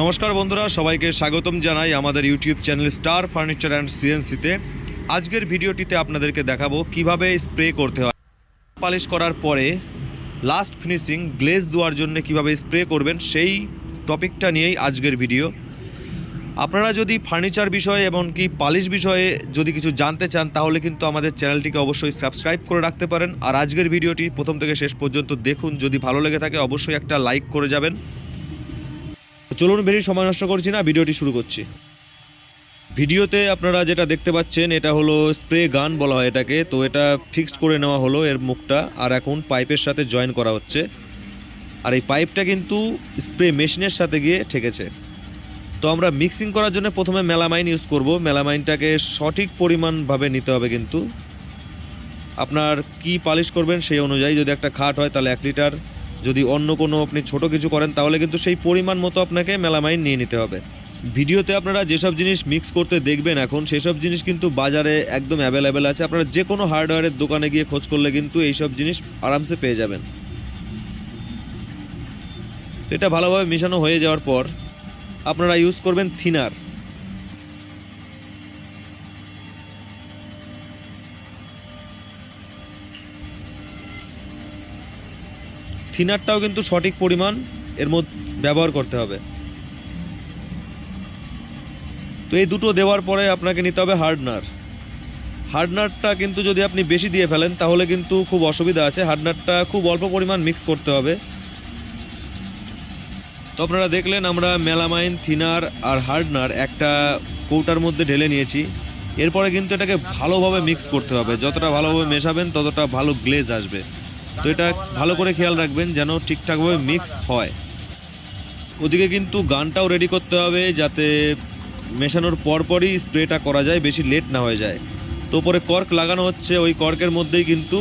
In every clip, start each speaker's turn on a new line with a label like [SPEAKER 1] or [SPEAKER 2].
[SPEAKER 1] নমস্কার বন্ধুরা, সবাইকে স্বাগতম জানাই আমাদের YouTube channel star furniture and সিএনসিতে। আজকের ভিডিওটিতে আপনাদেরকে দেখাবো কীভাবে স্প্রে করতে হয়। পালিশ করার পরে লাস্ট ফিনিশিং গ্লেজ দেওয়ার জন্য কীভাবে স্প্রে করবেন, সেই টপিকটা নিয়েই আজকের ভিডিও। আপনারা যদি ফার্নিচার বিষয়ে এবং কি পালিশ বিষয়ে যদি কিছু জানতে চান, তাহলে কিন্তু আমাদের চ্যানেলটিকে অবশ্যই সাবস্ক্রাইব করে রাখতে পারেন। আর আজকের ভিডিওটি প্রথম থেকে শেষ পর্যন্ত দেখুন, যদি ভালো লেগে থাকে অবশ্যই একটা লাইক করে যাবেন। চলুন বেশি সময় নষ্ট করছি না, ভিডিওটি শুরু করছি। ভিডিওতে আপনারা যেটা দেখতে পাচ্ছেন, এটা হলো স্প্রে গান বলা হয় এটাকে। তো এটা ফিক্সড করে নেওয়া হলো এর মুখটা, আর এখন পাইপের সাথে জয়েন করা হচ্ছে। আর এই পাইপটা কিন্তু স্প্রে মেশিনের সাথে গিয়ে ঠেকেছে। তো আমরা মিক্সিং করার জন্য প্রথমে মেলামাইন ইউজ করব। মেলামাইনটাকে সঠিক পরিমাণভাবে নিতে হবে কিন্তু। আপনার কি পালিশ করবেন সেই অনুযায়ী যদি একটা খাট হয় তাহলে এক লিটার। যদি অন্য কোনো আপনি ছোট কিছু করেন, তাহলে কিন্তু সেই পরিমাণ মতো আপনাকে মেলামাইন নিয়ে নিতে হবে। ভিডিওতে আপনারা যেসব জিনিস মিক্স করতে দেখবেন এখন, সেসব জিনিস কিন্তু বাজারে একদম অ্যাভেলেবেল আছে। আপনারা যে কোনো হার্ডওয়্যারের দোকানে গিয়ে খোঁজ করলে কিন্তু এইসব জিনিস আরামসে পেয়ে যাবেন। এটা ভালোভাবে মেশানো হয়ে যাওয়ার পর, আপনারা ইউজ করবেন থিনার। থিনারটাও কিন্তু সঠিক পরিমাণ এর মধ্যে ব্যবহার করতে হবে। তো এই দুটো দেওয়ার পরে আপনাকে নিতে হবে হার্ডনার। হার্ডনারটা কিন্তু যদি আপনি বেশি দিয়ে ফেলেন, তাহলে কিন্তু খুব অসুবিধা আছে। হার্ডনারটা খুব অল্প পরিমাণ মিক্স করতে হবে। তো আপনারা দেখলেন আমরা মেলামাইন, থিনার আর হার্ডনার একটা কৌটার মধ্যে ঢেলে নিয়েছি। এরপরে কিন্তু এটাকে ভালোভাবে মিক্স করতে হবে। যতটা ভালোভাবে মেশাবেন, ততটা ভালো গ্লেজ আসবে। তো এটা ভালো করে খেয়াল রাখবেন যেন ঠিকঠাকভাবে মিক্স হয়। ওদিকে কিন্তু গানটাও রেডি করতে হবে যাতে মেশানোর পরপরই স্প্রেটা করা যায়, বেশি লেট না হয়ে যায়। তো পরে কর্ক লাগানো হচ্ছে, ওই কর্কের মধ্যেই কিন্তু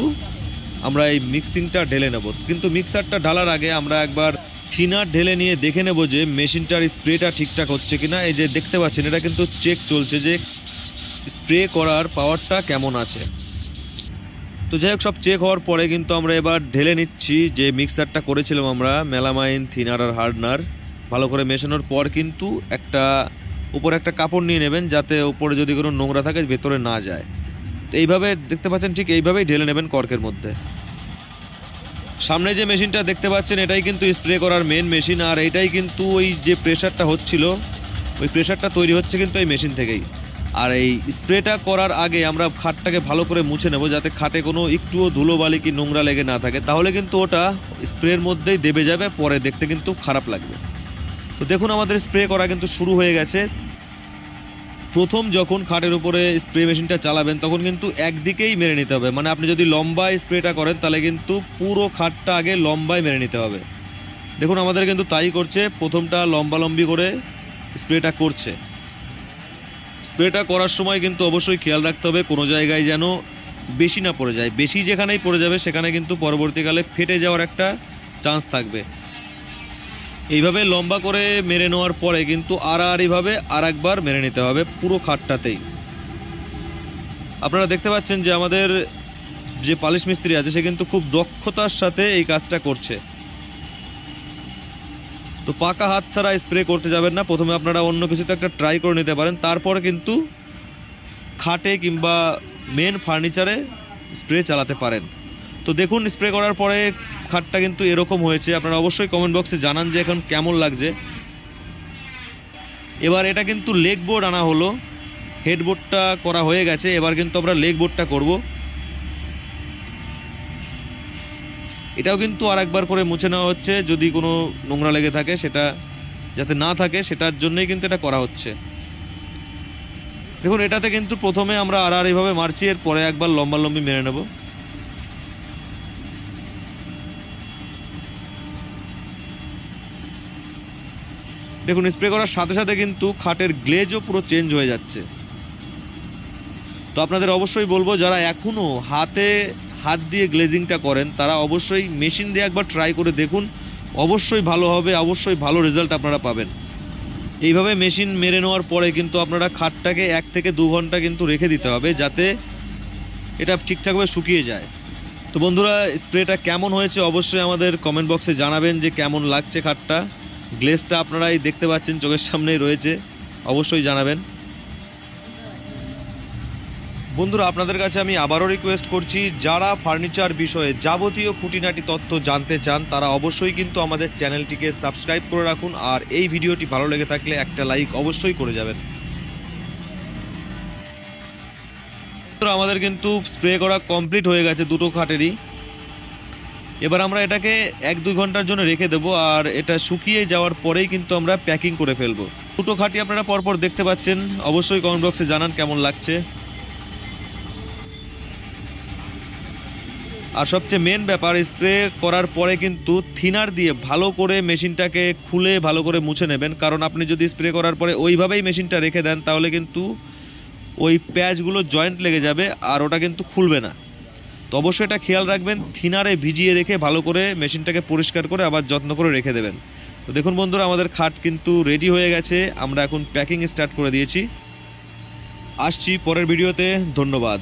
[SPEAKER 1] আমরা এই মিক্সিংটা ঢেলে নেব। কিন্তু মিক্সারটা ঢালার আগে আমরা একবার থিনার ঢেলে নিয়ে দেখে নেব যে মেশিনটার স্প্রেটা ঠিকঠাক হচ্ছে কিনা। এই যে দেখতে পাচ্ছেন, এটা কিন্তু চেক চলছে যে স্প্রে করার পাওয়ারটা কেমন আছে। তো যাই হোক, সব চেক হওয়ার পরে কিন্তু আমরা এবার ঢেলে নিচ্ছি। যে মিক্সারটা করেছিলাম আমরা মেলামাইন থিনার আর হার্ডনার ভালো করে মেশানোর পর কিন্তু একটা উপরে একটা কাপড় নিয়ে নেবেন, যাতে উপরে যদি কোনো নোংরা থাকে, ভেতরে না যায়। তো এইভাবে দেখতে পাচ্ছেন, ঠিক এইভাবেই ঢেলে নেবেন কর্কের মধ্যে। সামনে যে মেশিনটা দেখতে পাচ্ছেন, এটাই কিন্তু স্প্রে করার মেন মেশিন আর এইটাই কিন্তু ওই যে প্রেশারটা হচ্ছিল, ওই প্রেশারটা তৈরি হচ্ছে কিন্তু এই মেশিন থেকেই। আর এই স্প্রেটা করার আগে আমরা খাটটাকে ভালো করে মুছে নেব যাতে খাটে কোনো একটুও ধুলোবালি কি নোংরা লেগে না থাকে। তাহলে কিন্তু ওটা স্প্রের মধ্যেই দেবে যাবে, পরে দেখতে কিন্তু খারাপ লাগবে। তো দেখুন আমাদের স্প্রে করা কিন্তু শুরু হয়ে গেছে। প্রথম যখন খাটের উপরে স্প্রে মেশিনটা চালাবেন, তখন কিন্তু একদিকেই মেরে নিতে হবে। মানে আপনি যদি লম্বায় স্প্রেটা করেন, তাহলে কিন্তু পুরো খাটটা আগে লম্বায় মেরে নিতে হবে। দেখুন আমাদের কিন্তু তাই করছে। প্রথমটা লম্বা লম্বি করে স্প্রেটা করছে। স্প্রেটা করার সময় কিন্তু অবশ্যই খেয়াল রাখতে হবে, কোনো জায়গায় যেন বেশি না পড়ে যায়। বেশি যেখানেই পড়ে যাবে, সেখানে কিন্তু পরবর্তীকালে ফেটে যাওয়ার একটা চান্স থাকবে। এইভাবে লম্বা করে মেরে নেওয়ার পরে কিন্তু আড়াআড়িভাবে আর একবার মেরে নিতে হবে পুরো খাটটাতেই। আপনারা দেখতে পাচ্ছেন যে আমাদের যে পালিশ মিস্ত্রি আছে, সে কিন্তু খুব দক্ষতার সাথে এই কাজটা করছে। তো পাকা হাত ছাড়া স্প্রে করতে যাবেন না। প্রথমে আপনারা অন্য কিছুতে একটা ট্রাই করে নিতে পারেন। তারপরে কিন্তু খাটে কিংবা মেন ফার্নিচারে স্প্রে চালাতে পারেন। তো দেখুন স্প্রে করার পরে খাটটা কিন্তু এরকম হয়েছে। আপনারা অবশ্যই কমেন্ট বক্সে জানান যে এখন কেমন লাগছে। এবার এটা কিন্তু লেগ বোর্ড আনা হলো। হেডবোর্ডটা করা হয়ে গেছে। এবার কিন্তু আমরা লেগ বোর্ডটা করব। এটাও কিন্তু আর একবার করে মুছে নেওয়া হচ্ছে, যদি কোনো নোংরা লেগে থাকে সেটা যাতে না থাকে, সেটার জন্যই কিন্তু এটা করা হচ্ছে। দেখুন, এটাতে কিন্তু প্রথমে আমরা আড়াআড়িভাবে মারছি এর পরে একবার লম্বা লম্বি মেরে নেব। দেখুন, স্প্রে করার সাথে সাথে কিন্তু খাটের গ্লেজও পুরো চেঞ্জ হয়ে যাচ্ছে। তো আপনাদের অবশ্যই বলব, যারা এখনও হাতে হাত দিয়ে গ্লেজিংটা করেন, তারা অবশ্যই মেশিন দিয়ে একবার ট্রাই করে দেখুন, অবশ্যই ভালো হবে, অবশ্যই ভালো রেজাল্ট আপনারা পাবেন। এইভাবে মেশিন মেরে নেওয়ার পরে কিন্তু আপনারা খাটটাকে এক থেকে দু ঘণ্টা কিন্তু রেখে দিতে হবে, যাতে এটা ঠিকঠাকভাবে শুকিয়ে যায়। তো বন্ধুরা, স্প্রেটা কেমন হয়েছে অবশ্যই আমাদের কমেন্ট বক্সে জানাবেন যে কেমন লাগছে খাটটা। গ্লেজটা আপনারাই দেখতে পাচ্ছেন, চোখের সামনেই রয়েছে, অবশ্যই জানাবেন। বন্ধুরা, আপনাদের কাছে আমি আবারও রিকোয়েস্ট করছি, যারা ফার্নিচার বিষয়ে যাবতীয় খুঁটিনাটি তথ্য জানতে চান, তারা অবশ্যই কিন্তু আমাদের চ্যানেলটিকে সাবস্ক্রাইব করে রাখুন, আর এই ভিডিওটি ভালো লেগে থাকলে একটা লাইক অবশ্যই করে যাবেন। আমাদের কিন্তু স্প্রে করা কমপ্লিট হয়ে গেছে দুটো খাটেরই। এবার আমরা এটাকে এক দুই ঘণ্টার জন্য রেখে দেবো, আর এটা শুকিয়ে যাওয়ার পরেই কিন্তু আমরা প্যাকিং করে ফেলব। দুটো খাটি আপনারা পরপর দেখতে পাচ্ছেন, অবশ্যই কমেন্ট বক্সে জানান কেমন লাগছে। আর সবচেয়ে মেন ব্যাপার স্প্রে করার পরে কিন্তু থিনার দিয়ে ভালো করে মেশিনটাকে খুলে ভালো করে মুছে নেবেন। কারণ আপনি যদি স্প্রে করার পরে ওইভাবেই মেশিনটা রেখে দেন, তাহলে কিন্তু ওই প্যাচগুলো জয়েন্ট লেগে যাবে আর ওটা কিন্তু খুলবে না। তো অবশ্যই এটা খেয়াল রাখবেন, থিনারে ভিজিয়ে রেখে ভালো করে মেশিনটাকে পরিষ্কার করে আবার যত্ন করে রেখে দেবেন। তো দেখুন বন্ধুরা, আমাদের খাট কিন্তু রেডি হয়ে গেছে, আমরা এখন প্যাকিং স্টার্ট করে দিয়েছি। আসছি পরের ভিডিওতে ধন্যবাদ।